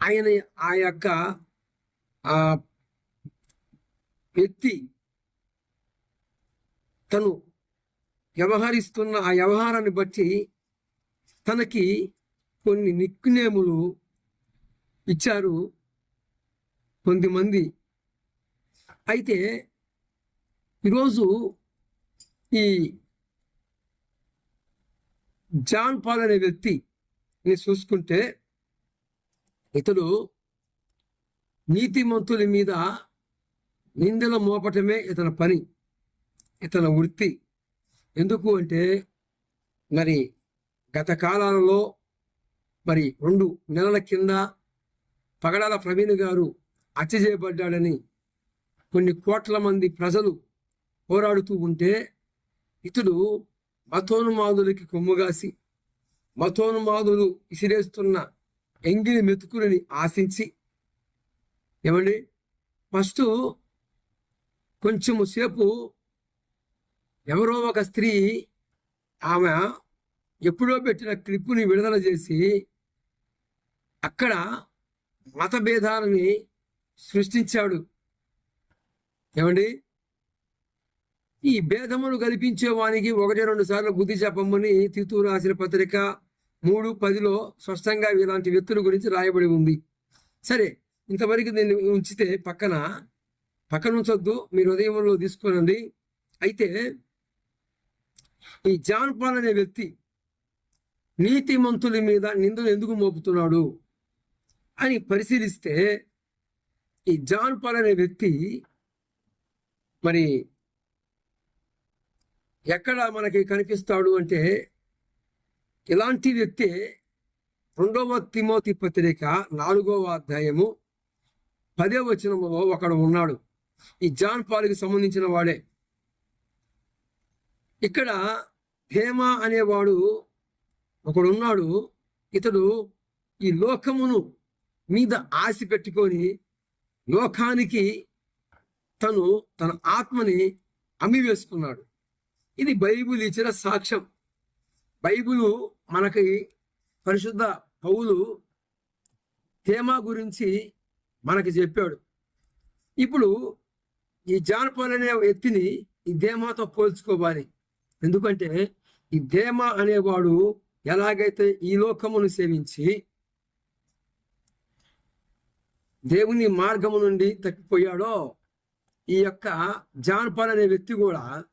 ఆయన ఆ యొక్క ఆ వ్యక్తి తను వ్యవహరిస్తున్న ఆ వ్యవహారాన్ని బట్టి తనకి కొన్ని నిక్నేములు ఇచ్చారు కొంతమంది. అయితే ఈరోజు ఈ జాన్ పాల్ అనే వ్యక్తిని చూసుకుంటే ఇతడు నీతిమంతుల మీద నిందల మోపటమే ఇతని పని ఇతని వృత్తి. ఎందుకు అంటే మరి గత కాలాలలో మరి రెండు నెలల కింద పగడాల ప్రవీణ్ గారు హత్య చేయబడ్డాడని కొన్ని కోట్ల మంది ప్రజలు పోరాడుతూ ఉంటే ఇతడు మతోన్మాదులకి కొమ్ముగాసి మతోన్మాదులు ఇసిరేస్తున్న ఎంగిలి మెతుకులని ఆశించి ఏమండి? ఫస్ట్ కొంచెము సేపు ఎవరో ఒక స్త్రీ ఆమె ఎప్పుడో పెట్టిన క్లిప్పుని విడుదల చేసి అక్కడ మతభేదాలని సృష్టించాడు. ఏమండి? ఈ భేదమును కల్పించే వానికి ఒకటి రెండు సార్లు బుద్ధి చెప్పమని తితూ రాసిన పత్రిక మూడు పదిలో స్పష్టంగా ఇలాంటి వ్యక్తుల గురించి రాయబడి ఉంది. సరే ఇంతవరకు దీన్ని ఉంచితే పక్కన పక్కన ఉంచొద్దు మీరు ఉదయంలో తీసుకోనండి అయితే ఈ జాన్ పాల్ అనే వ్యక్తి నీతిమంతుల మీద నిందలు ఎందుకు మోపుతున్నాడు అని పరిశీలిస్తే ఈ జాన్ పాల్ అనే వ్యక్తి మరి ఎక్కడ మనకి కనిపిస్తాడు అంటే ఇలాంటి వ్యక్తి రెండవ తిమోతి పత్రిక నాలుగవ అధ్యాయము పదే వచనములో ఒకడు ఉన్నాడు. ఈ జాన్ పాల్కి సంబంధించిన వాడే. ఇక్కడ హేమ అనేవాడు ఒకడున్నాడు. ఇతడు ఈ లోకమును మీద ఆశ పెట్టుకొని లోకానికి తను తన ఆత్మని అమ్మి వేసుకున్నాడు. ఇది బైబిల్ ఇచ్చిన సాక్ష్యం. బైబిలు మనకి పరిశుద్ధ పౌలు తేమా గురించి మనకి చెప్పాడు. ఇప్పుడు ఈ జానపాల్ అనే వ్యక్తిని ఈ ధేమాతో పోల్చుకోవాలి. ఎందుకంటే ఈ ధేమ అనేవాడు ఎలాగైతే ఈ లోకమును సేవించి దేవుని మార్గము నుండి తప్పిపోయాడో ఈ యొక్క జానపాల్ అనే వ్యక్తి కూడా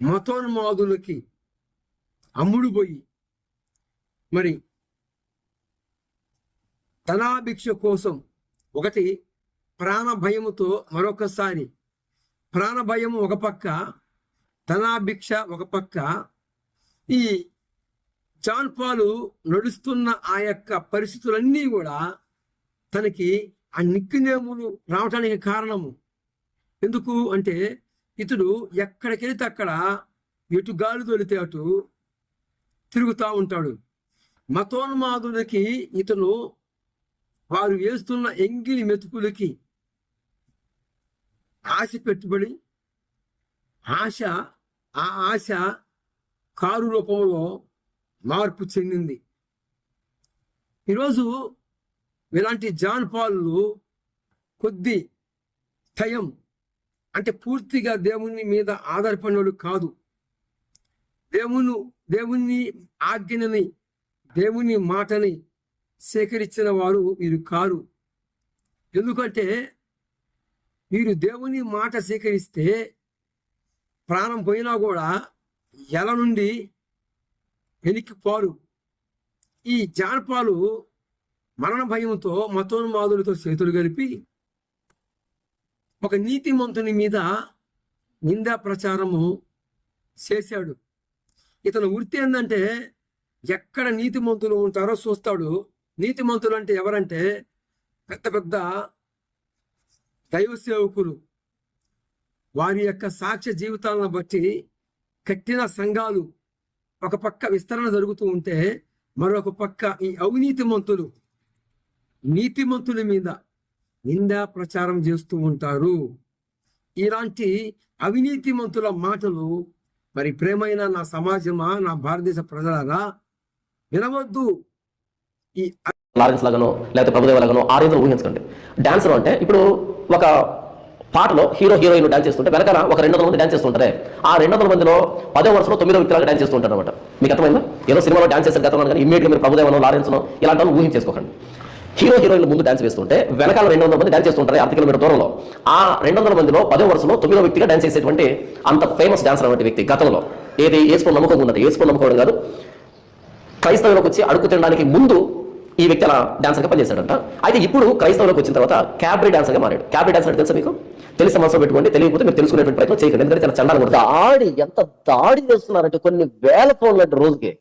మతోన్మాదులకి అమ్ముడు పోయి మరి ధనాభిక్ష కోసం ఒకటి ప్రాణ భయముతో మరొకసారి. ప్రాణ భయం ఒక పక్క ధనాభిక్ష ఒక పక్క. ఈ జాన్పాలు నడుస్తున్న ఆ యొక్క పరిస్థితులన్నీ కూడా తనకి ఆ నిక్కునేములు రావటానికి కారణము. ఎందుకు అంటే ఇతడు ఎక్కడికెళితే అక్కడ ఎటు గాలి తొలితే అటు తిరుగుతూ ఉంటాడు. మతోన్మాదులకి ఇతను వారు వేస్తున్న ఎంగిలి మెతుకులకి ఆశ పెట్టుబడి ఆశ ఆ ఆశ కారు రూపంలో మార్పు చెందింది. ఈరోజు ఇలాంటి జాన్ పాలు కొద్ది టయం అంటే పూర్తిగా దేవుని మీద ఆధారపడినోడు కాదు. దేవును దేవుని ఆజ్ఞని దేవుని మాటని సేకరించిన వారు మీరు కారు. ఎందుకంటే మీరు దేవుని మాట సేకరిస్తే ప్రాణం పోయినా కూడా ఎల నుండి వెలిక్కిపోరు ఈ జానపాలు మరణ భయంతో మతోన్మాదులతో చేతులు కలిపి ఒక నీతిమంతుని మీద నిందా ప్రచారము చేశాడు. ఇతను వృత్తి ఏంటంటే ఎక్కడ నీతిమంతులు ఉంటారో చూస్తాడు. నీతిమంతులు అంటే ఎవరంటే పెద్ద పెద్ద దైవ సేవకులు వారి యొక్క సాక్ష్య జీవితాలను బట్టి కట్టిన సంఘాలు. ఒక పక్క విస్తరణ జరుగుతూ ఉంటే మరొక పక్క ఈ అవినీతిమంతులు నీతిమంతుల మీద నిందా ప్రచారం చేస్తూ ఉంటారు. ఇలాంటి అవినీతిమంతుల మాటలు మరి ప్రేమైన నా సమాజమా నా భారతదేశ ప్రజలారా? వినవద్దు. ఈ లారెన్స్ లాగానో లేకపోతే ప్రభుదేవ లాగానో ఆ రీతిలో ఊహించకండి. డాన్సర్ అంటే ఇప్పుడు ఒక పాటలో హీరో హీరోయిన్ డాన్స్ చేస్తుంటే వెనకాల ఒక రెండు వందల మంది డాన్స్ చేస్తుంటారే? ఆ రెండు వందల మందిలో పదో వరుసలో తొమ్మిదో వ్యక్తిలాగా డాన్స్ చేస్తుంటారు అనమాట మీకు అర్థమైందా? ఏదో సినిమాలో డాన్స్ చేసే గతంలో కానీ ఇమీడియట్గా మీరు ప్రభుదేవనో లారెన్స్నో ఇలాంటి వాళ్ళు ఊహించేసుకోకండి. హీరో హీరోయిన్లు ముందు డాన్స్ వేస్తుంటే వెనకాల రెండు వందల మంది డాన్స్ చేస్తుంటారు అర్ధ కిలోమీటర్ దూరంలో. ఆ రెండు వందల మందిలో పదో వరుసలో తొమ్మిదో వ్యక్తిగా డాన్స్ చేసేటువంటి అంత ఫేమస్ డాన్సర్ అనే వ్యక్తి గతంలో. ఏది ఏసుకుని నమ్మకం ఉన్నది? ఏసుకుని నమ్మకం కాదు. క్రైస్తవులకు వచ్చి అడుగు తినడానికి ముందు ఈ వ్యక్తి అలా డాన్సర్గా పనిచేశాడంట. అయితే ఇప్పుడు క్రైస్తవులకు వచ్చిన తర్వాత క్యాబ్రీ డాన్సర్గా మారాడు. క్యాబ్రీ డాన్సర్ తెలుసా మీకు? తెలిసి మనసులో పెట్టుకోండి. తెలియకపోతే మీరు తెలుసుకునేటువంటి ప్రయత్నం చేయకండి. ఎందుకంటే చాలా చండాలు కూడా దాడి ఎంత దాడి చేస్తున్నారంటే కొన్ని వేల ఫోన్లు అంటే రోజుకి.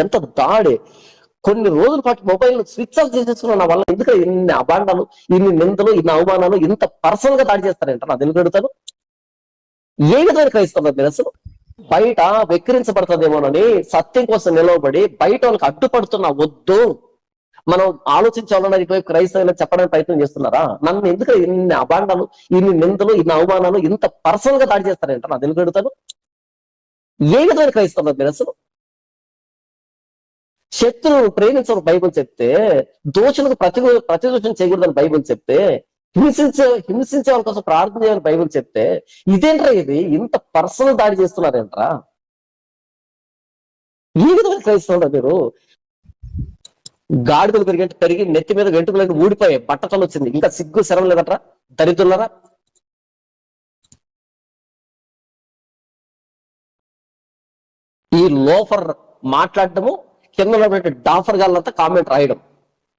ఎంత దాడి. కొన్ని రోజుల పాటు మొబైల్ స్విచ్ ఆఫ్ చేసేసుకున్న నా వల్ల. ఎందుకు ఇన్ని అభాండాలు ఇన్ని నిందలు ఇన్ని అవమానాలు ఇంత పర్సనల్గా దాడి చేస్తారంట నా ఎందుకు అడుగుతాను ఏ విధమైన క్రైస్తవం మీరు అసలు బయట వెక్కిరించబడుతుందేమోనని సత్యం కోసం నిలవబడి బయట వాళ్ళకి అడ్డుపడుతున్నా వద్దు. మనం ఆలోచించాలని ఇటువైపు క్రైస్తవులకు చెప్పడానికి ప్రయత్నం చేస్తున్నారా? నన్ను ఎందుకు ఇన్ని అభాండాలు ఇన్ని నిందలు ఇన్ని అవమానాలు ఇంత పర్సనల్గా దాడి చేస్తారంట నా ఎందుకు అడుగుతాను ఏ విధమైన క్రైస్తవం మీరు అసలు శత్రువును ప్రేమించడం బైబుల్ చెప్తే దోషులకు ప్రతి ప్రతిదోషం చేయకూడదని బైబుల్ చెప్తే హింసించే హింసించే వాళ్ళ కోసం ప్రార్థన చేయాలని బైబుల్ చెప్తే ఇదేంట్రా ఇది? ఇంత పర్సనల్ దాడి చేస్తున్నారేంట్రా? ఈ విధంగా క్రైస్తవులు మీరు గాడిదలు పెరిగి పెరిగి నెత్తి మీద వెంట్రుకలు ఊడిపోయాయి. బట్టతలు వచ్చింది. ఇంకా సిగ్గు శరం లేదట్రా? దరిద్రులరా? ఈ లోఫర్ మాట్లాడటము కింద ఉన్నటువంటి డాఫర్ గాళ్ళంతా కామెంట్ రాయడం.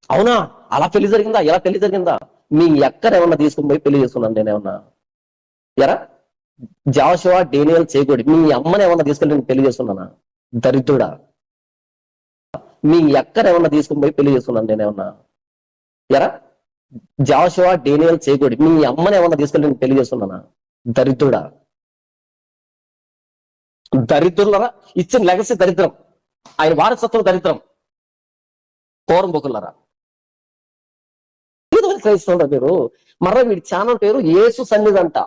అవునా? అలా పెళ్ళి జరిగిందా? ఎలా పెళ్ళి జరిగిందా? మీ ఎక్కడ ఏమన్నా తీసుకుని పోయి పెళ్ళి చేసుకున్నాను నేనేమన్నా ఎరా? జాషువా డేనియల్ చేకూడి మీ అమ్మని ఏమన్నా తీసుకెళ్ళి నేను పెళ్ళి చేసుకున్నానా? దరిద్రుడా. మీ ఎక్కడ ఏమన్నా తీసుకుని పోయి పెళ్ళి చేసుకున్నాను నేనేమన్నా ఎరా? జాషువా డేనియల్ చేకూడి మీ అమ్మని ఏమన్నా తీసుకెళ్ళి నేను పెళ్ళి చేసుకున్నానా? దరిద్రుడా. దరిద్రులరా? ఇచ్చిన లెగసీ దరిద్రం. ఆయన వారసత్వం దరిద్రం. కోరం బొకులరా క్రైస్తవులు మీరు మర్ర వీడి ఛానల్ పేరు యేసు సన్నిధి అంట.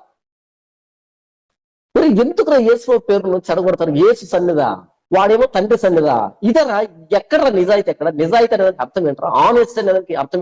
మరి ఎందుకు యేసు పేరును చెడగొడతారు? యేసు సన్నిధా? వాడేమో తండ్రి సన్నిధా? ఇదరా ఎక్కడ నిజాయితీ ఎక్కడ? నిజాయితీ అనేది అర్థం ఏంటరా? ఆనెస్ట్ అనేది అర్థం